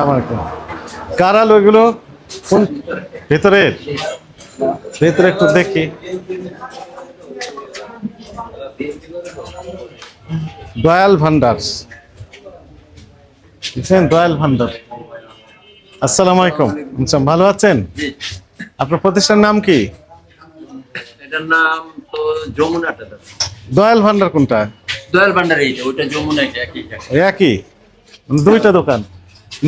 আমার কার আলু এগুলো? কোন ভেতরের ভেতরে একটু দেখি। দয়াল ভান্ডার। বুঝছেন দয়াল ভান্ডার। আসসালামু আলাইকুম আচ্ছা ভালো আছেন? আপনার প্রতিষ্ঠানের নাম কি? এটার নাম তো যমুনাটা দাদা। দয়াল ভান্ডার কোনটা? দয়াল ভান্ডার এইটা ওইটা যমুনা এটা একই একই? দুইটা দোকান।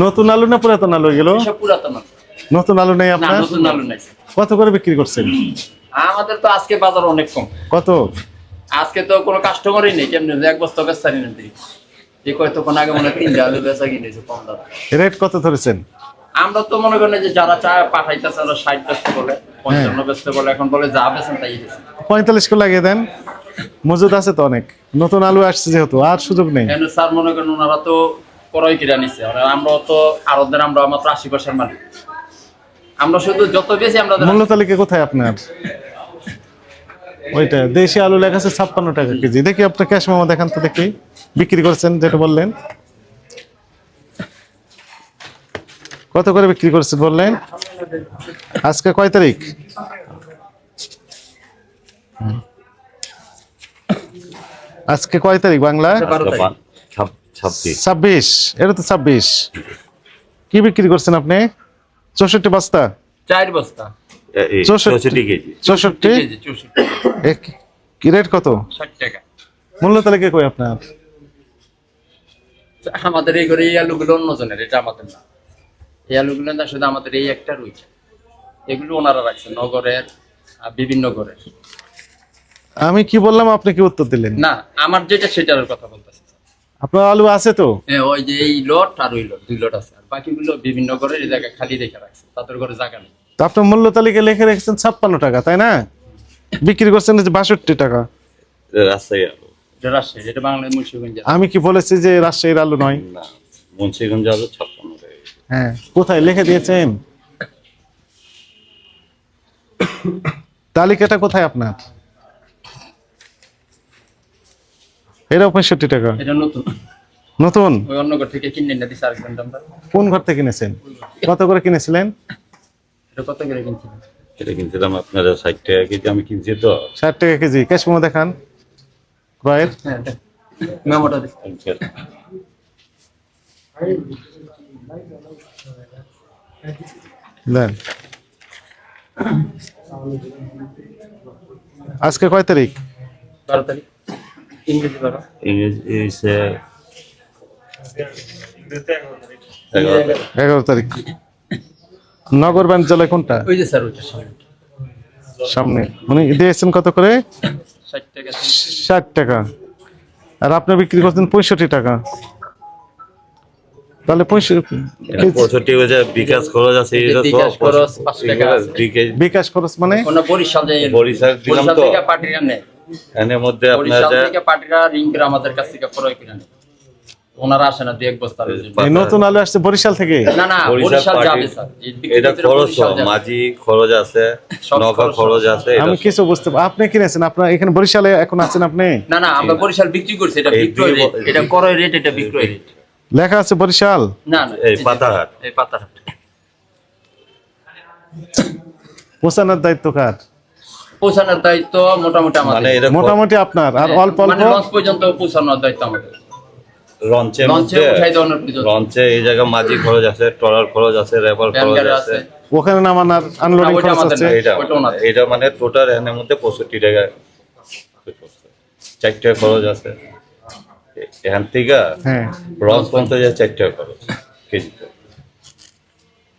নতুন আলু না পুরাতন আলু এসব পুরাতন আলু। নতুন আলু নেই আপনার? নতুন আলু নাই। কত করে বিক্রি করছেন? আমাদের তো আজকে বাজার অনেক কম। কত? আজকে তো কোনো কাস্টমারই নেই কেমন এক বস্তা বেচা নিলেন যে কয়তক্ষণ আগে মনে হয় তিনটা আলু বেচা কিনেছে কম দাম। রেট কত ধরেছেন? আমরা তো মনে করেন যে যারা চা পাঠাইতেছে ওরা ষাট বেচতে বলে পঞ্চান্ন বেচতে বলে এখন বলে যা বেছেন তাই পঁয়তাল্লিশ করে লাগিয়ে দেন। মজুদ আছে তো অনেক। নতুন আলু আসছে যেহেতু আর সুযোগ নেই। স্যার মনে করেন ওনারা তো ক্রয় কিনে নিচ্ছে আর আমরাও তো আরবদের আমরা মাত্র আশি পার্সেন্ট মালিক। আমরা শুধু যত বেশি আমরা মূল্য তালিকা কোথায় আপনার? ওইটা দেশি আলু লেখা আছে ছাপ্পান্ন টাকা কেজি। দেখি আপনার ক্যাশ মামা দেখান তো দেখি। বিক্রি করছেন যেটা বললেন। কত করে বিক্রি করছেন বললেন? আজকে কয় তারিখ? হুম। আজকে কয় তারিখ বাংলা ছাব্বিশ। এটা তো ছাব্বিশ। কি বিক্রি করছেন আপনি? চৌষট্টি বস্তা? চার বস্তা। চৌষট্টি। কেজি। চৌষট্টি? কি- রেট কত? ষাট টাকা। মূল্য তালিকা কই আপনার? আমাদের এই ঘরে এই আলুগুলো অন্যজনের এটা আমাদের না। এই আলুগুলো না শুধু আমাদের এই একটা রয়েছে। এগুলো ওনারা রাখছে নগরের আর বিভিন্ন ঘরের। আমি কি বললাম আপনি কি উত্তর দিলেন? না আমার যেটা সেটার কথা বলতেছি। আপনার আলু আছে তো? ওই যে এই লট আর ওই লট দুই লট আছে। আর বাকিগুলো বিভিন্ন ঘরের এই জায়গায় খালি রেখে রাখছে তাদের ঘরে জায়গা নেই। তো আপনার মূল্য তালিকা লিখে রেখেছেন ছাপ্পান্ন টাকা তাই না? বিক্রি করছেন যে বাষট্টি টাকা। এটা রাজশাহী আলু। এটা রাজশাহী এটা বাংলাদেশ মুন্সিগঞ্জ আমি কি বলেছি যে রাজশাহীর আলু নয়? না মুন্সিগঞ্জ আলু ছাপ্পান্ন টাকা। হ্যাঁ কোথায় লিখে দিয়েছেন? তালিকাটা কোথায় আপনার? এটাও পঁয়ষট্টি টাকা। এটা নতুন। নতুন? ওই অন্য ঘর থেকে কিনে না আরেকজন কোন ঘর থেকে কিনেছেন? কত করে কিনেছিলেন? এটা কত করে কিনছিলেন? এটা কিনছিলাম আপনারা ষাট টাকা কেজি আমি কিনছি তো। ষাট টাকা কেজি। ক্যাশ মোমো দেখান। ক্রয়ের হ্যাঁ মেমোটা দেন। আজকে কয় তারিখ? বারো তারিখ। ইংরেজি ইংরেজি এগারো তারিখ। নগর বাণিজ্যালয় কোনটা? ওই যে স্যার ওইটা সামনে। উনি দিয়েছেন কত করে? ষাট টাকা। আর আপনি বিক্রি করছেন পঁয়ষট্টি টাকা। তাহলে পঁয়ষট্টি বিকাশ খরচ আছে বিকাশ খরচ পাঁচ টাকা আছে। বিকাশ- বিকাশ খরচ মানে? বরিশাল বরিশাল দিলাম বরিশাল তো। থেকে পার্টিরা নেয় এর মধ্যে আপনার যে আমাদের কাছ থেকে ক্রয় করে নেয়। ওনারা আসে না দু এক বস্তা আলুর জন্য। এই নতুন আলু আসছে বরিশাল থেকে? না না বরিশাল বরিশাল যাবে স্যার। এটা খরচ মাঝি খরচ আছে নৌকা খরচ খরচ আছে আমি কিছু বুঝতে আপনি কিনেছেন? আপনার এখানে বরিশালে এখন আছেন আপনি? না না আমরা বরিশাল বিক্রি করছি এটা বিক্রয় রেট এটা ক্রয় রেট এটা বিক্রয় রেট লেখা আছে বরিশাল? না না এই পাতাহাট। এই পাতাহাট। পোষানোর দায়িত্ব কার? পৌঁছানোর দায়িত্ব মোটামুটি মানে আমাদের মোটামুটি আপনার আর অল্প অল্প মানে লঞ্চ পর্যন্ত পৌঁছানোর দায়িত্ব আমাদের। লঞ্চের লঞ্চে উঠাই দেওয়ানোর লঞ্চে এই জায়গা মাঝি খরচ আছে ট্রলার খরচ আছে রেবার খরচ আছে। ওখানে নামানোর আনলোডিং খরচ আছে। এটা মানে টোটাল এর মধ্যে পঁয়ষট্টি টাকা চারটা খরচ আছে। এখান থেকে হ্যাঁ। লঞ্চ পর্যন্ত যে চারটা খরচ। কেজিতে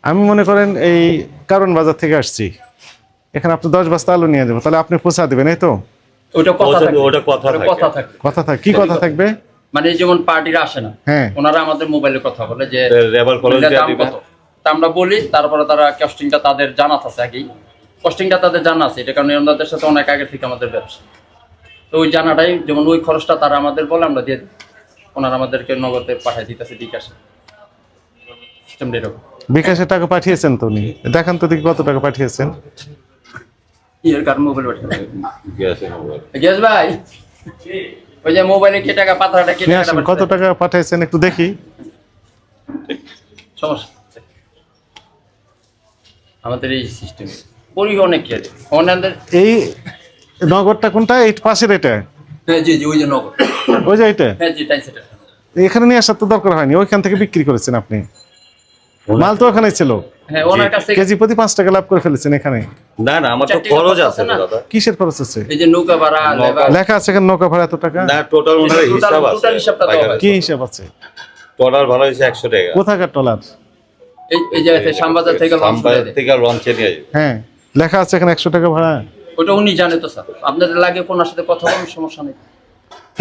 আমি মনে করেন এই কারণ বাজার থেকে আসছি। এখানে আপনি দশ বস্তা আলু নিয়ে যাব তাহলে আপনি পোষা দিবেন এই তো? ওটা কথা থাকবে। ওটা কথা। কথা থাকবে। কথা থাক কি কথা থাকবে? মানে যেমন পার্টিরা আসে না হ্যাঁ। ওনারা আমাদের মোবাইলে কথা বলে যে দাম কত? তা আমরা বলি তারপরে তারা কস্টিংটা তাদের জানা আছে আগেই। কস্টিংটা তাদের জানা আছে এটা কারণ ওনাদের সাথে অনেক আগে থেকে আমাদের ব্যবসা। তো ওই জানাটাই যেমন ওই খরচটা তারা আমাদের বলে আমরা দিয়ে দিই। ওনারা আমাদেরকে নগদে পাঠিয়ে দিতেছে বিকাশে। সিস্টেমটা এরকম। বিকাশে টাকা পাঠিয়েছেন তো উনি? দেখান তো দেখি কত টাকা পাঠিয়েছেন। ইয়ের কার মোবাইল পাঠিয়ে গ্যাসে ভাই? ওই যে মোবাইলে কে টাকা পাথরটা কে নিয়ে টাকা কত টাকা পাঠাইছেন একটু দেখি। সমস্যা আমাদের এই সিস্টেম পরিবহনে কে অন্যান্যদের এই নগরটা কোনটা? এই পাশের এটা? হ্যাঁ জি জি ওই যে নগর। ওই যে এটা হ্যাঁ জি টাইম সেটা। এখানে নিয়ে আসার তো দরকার হয়নি ওইখান থেকে বিক্রি করেছেন আপনি। মাল তো ওখানে ছিল। হ্যাঁ ওনার কাছে কেজি প্রতি পাঁচ টাকা লাভ করে ফেলেছেন এখানে। না না আমার তো খরচ আছে কিসের খরচ আছে? এই যে নৌকা ভাড়া লেখা আছে এখানে নৌকা ভাড়া এত টাকা? না টোটাল মনে হিসাব আছে। কি হিসাব আছে? টলার ভাড়া হয়েছে একশো টাকা। কোথাকার টলার? এই এই জায়গা থেকে শ্যামবাজার থেকে লঞ্চ। থেকে নিয়ে হ্যাঁ লেখা আছে এখানে একশো টাকা ভাড়া। ওটা উনি জানে তো স্যার। আপনাদের লাগে কোনার সাথে কথা বলার সমস্যা নেই।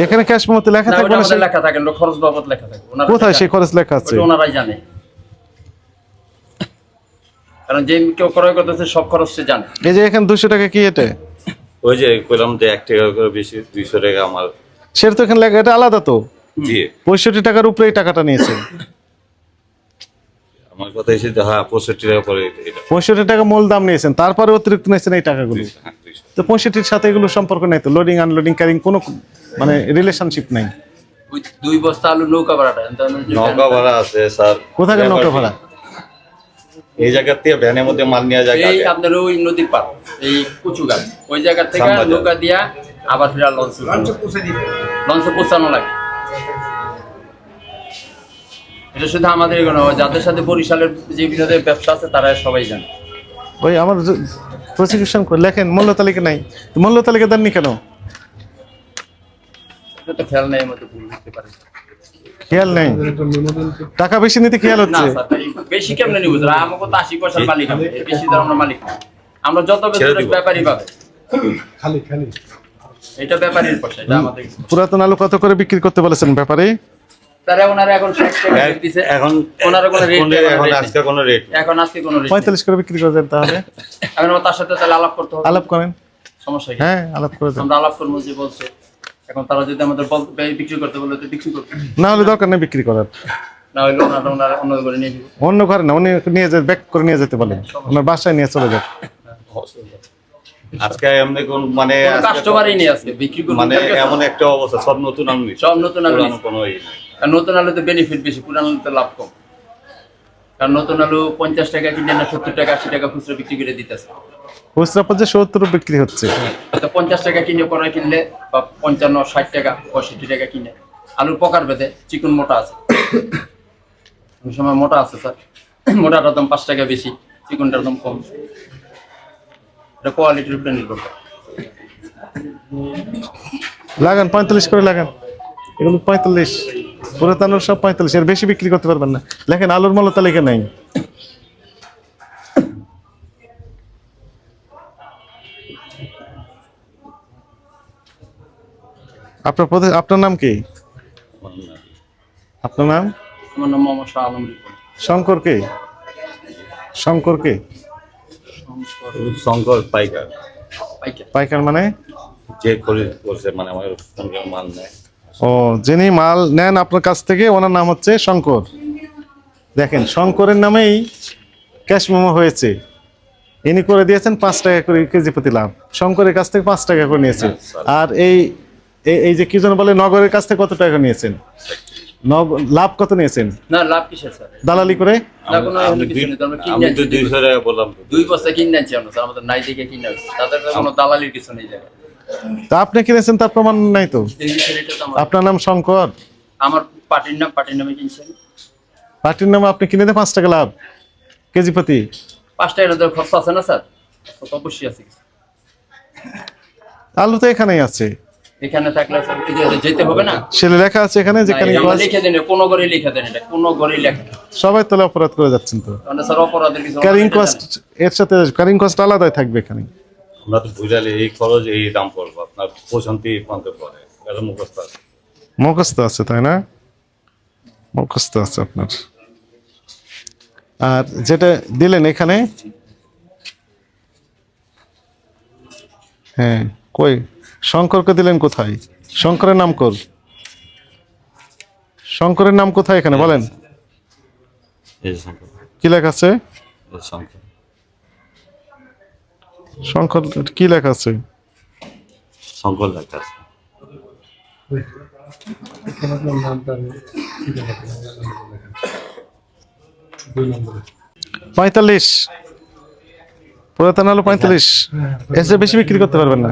এখানে ক্যাশ মতো লেখা ওটা না লেখা থাকে খরচ বাবদ লেখা থাকে। কোথায়। সেই খরচ লেখা আছে? ওনারাই জানে। কারণ যে কেউ ক্রয় করতেছে সব খরচ সে জানে। এই যে এখানে দুশো টাকা কি এটা ওই যে কইলাম যে এক টাকা করে বেশি দুইশো টাকা আমার। সেটা তো এখানে লেখা এটা আলাদা তো। জি। পঁয়ষট্টি টাকার উপরে এই টাকাটা নিয়েছেন আমার কথা এসে যে হ্যাঁ পঁয়ষট্টি টাকা করে এটা পঁয়ষট্টি টাকা মূল দাম নিয়েছেন তারপরে অতিরিক্ত নিয়েছেন এই টাকাগুলো। হ্যাঁ, তো পঁয়ষট্টির সাথে এগুলো সম্পর্ক নাই তো লোডিং আনলোডিং ক্যারিং কোনো মানে রিলেশনশিপ নাই। দুই বস্তা আলু নৌকা ভাড়াটা নৌকা ভাড়া আছে স্যার। কোথাকার নৌকা ভাড়া? এই জায়গার থেকে ভ্যানের মধ্যে মাল নিয়ে যায় এই আপনার ওই নদীর পার এই ওই জায়গা থেকে নৌকা দিয়া আবার ফিরা লঞ্চ লঞ্চে পৌঁছানো লাগে। এটা শুধু আমাদের যাদের সাথে বরিশালের যে বিনোদের ব্যবসা আছে তারা সবাই জানে। ওই আমার প্রসিকিউশন করে লেখেন মূল্য তালিকা নাই। মূল্য তালিকা দেননি কেন? এটা তো খেয়াল নেই মতো ভুল হতে পারে খেয়াল নেই। টাকা বেশি নিতে খেয়াল না হচ্ছে। স্যার বেশি কেমনে নিব স্যার? আমাকে তো আশি পয়সার মালিক আমি বেশি তো আমরা মালিক আমরা যত বেশি। ব্যাপারই পাবে এটা ব্যাপারীর পয়সা এটা আমাদের পুরাতন আলু কত করে বিক্রি করতে বলেছেন ব্যাপারে? তারা ওনারা এখন ষাট টাকা এক- রেট দিছে এখন ওনারা কোনো রেট এখন- আজকে কোনো রেট এখন আজকে কোনো রেট পঁয়তাল্লিশ করে বিক্রি করে দেন তাহলে। এখন আমার তার সাথে তাহলে আলাপ করতে হবে। আলাপ করেন। সমস্যা কি? হ্যাঁ আলাপ করে দেন। আমরা আলাপ করব যে বলছে। এখন তারা যদি আমাদের বিক্রি করতে বলে তো বিক্রি করবে। না হলে দরকার নেই বিক্রি করার। না হলে ওনারা ওনারা অন্য করে নিয়ে অন্য ঘরে না উনি নিয়ে যেতে ব্যাক করে নিয়ে যেতে বলেন ওনার বাসায় নিয়ে চলে যান আজকে এমনি কোন মানে কাস্টমারই নেই আজকে বিক্রি করব মানে এমন একটা অবস্থা সব নতুন আমি সব নতুন আলু কোনো নতুন আলু তো বেনিফিট বেশি পুরান আলু তো লাভ কম। কারণ নতুন আলু পঞ্চাশ টাকা কিনে না সত্তর টাকা আশি টাকা খুচরো বিক্রি করে দিতেছে। খুচরা পর্যায়ে সত্তর বিক্রি হচ্ছে। পঞ্চাশ টাকা কিনে কিনলে বা পঞ্চান্ন ষাট টাকা পঁয়ষট্টি টাকা কিনে। আলুর প্রকার ভেদে চিকন মোটা আছে। সময় মোটা আছে স্যার। মোটাটার দাম পাঁচ টাকা বেশি চিকনটার দাম কম। এটা কোয়ালিটির উপরে নির্ভর করে। লাগান পঁয়তাল্লিশ করে লাগান। এগুলো পঁয়তাল্লিশ। পুরাতন সব পঁয়তাল্লিশ। এর বেশি বিক্রি করতে পারবেন না। লেখেন আলুর মূল্য তালিকা নেই। আপনার প্রদে- আপনার নাম কি? আপনার নাম? আমার নাম মোহাম্মদ শাহ আলম শঙ্কর কে? শঙ্কর কে? শঙ্কর। পাইকার। পাইকার। পাইকার মানে? যে খরিদ করছে মানে আমার সঙ্গে মাল নেয়। ও যিনি মাল নেন আপনার কাছ থেকে ওনার নাম হচ্ছে শঙ্কর। দেখেন শঙ্করের নামেই ক্যাশ মোমো হয়েছে। ইনি করে দিয়েছেন পাঁচ টাকা করে কেজি প্রতি লাভ। শঙ্করের কাছ থেকে পাঁচ টাকা করে নিয়েছে। আর এই এই- এই যে কি যেন বলে নগরের কাছ থেকে কত টাকা নিয়েছেন? লাভ কত নিয়েছেন? না লাভ কিসের স্যার? দালালি করে? না কোনো আমি তো আমরা কিনে আমি তো আনছি। দুইশো টাকা বললাম তো। দুই বস্তা কিনে আনছি আমরা স্যার আমাদের নাই কিনে আনছি। তাদের কোনো দালালির কিছু নেই জায়গায় তা আপনি কিনেছেন তার প্রমাণ নাই তো? আপনার নাম শঙ্কর? আমার পার্টির নাম পার্টির নামে কিনছেন। পার্টির নামে আপনি কিনে দেন পাঁচ টাকা লাভ। কেজি প্রতি? পাঁচ টাকা খরচ আছে না স্যার? তো অবশ্যই আছে। আলু তো এখানেই আছে। এখানে থাকলে যেতে হবে না? লেখা আছে এখানে যে না, ক্যারিং এটা আমরা কস্ট লিখে দেন কোনো ঘরে লিখে দেন এটা কোনো ঘরে লেখা সবাই তাহলে অপরাধ করে যাচ্ছেন তো? মানে স্যার অপরাধের কিছু ক্যারিং কস্ট এর সাথে ক্যারিং কস্ট আলাদাই থাকবে এখানে। আমরা তো বুঝালে এই খরচ এই দাম পড়ব আপনার পান্তে এটা মুখস্থ আছে। মুখস্থ আছে তাই না? মুখস্থ আছে আপনার। আর যেটা দিলেন এখানে? হ্যাঁ কই? শঙ্করকে দিলেন কোথায়? শঙ্করের নাম কর। শঙ্করের নাম কোথায় এখানে? বলেন। এই যে কি লেখা আছে? শঙ্কর। শঙ্কর কি লেখা আছে? শঙ্কর লেখা আছে। পঁয়তাল্লিশ। পুরাতন আলু পঁয়তাল্লিশ। এসে বেশি বিক্রি করতে পারবেন না।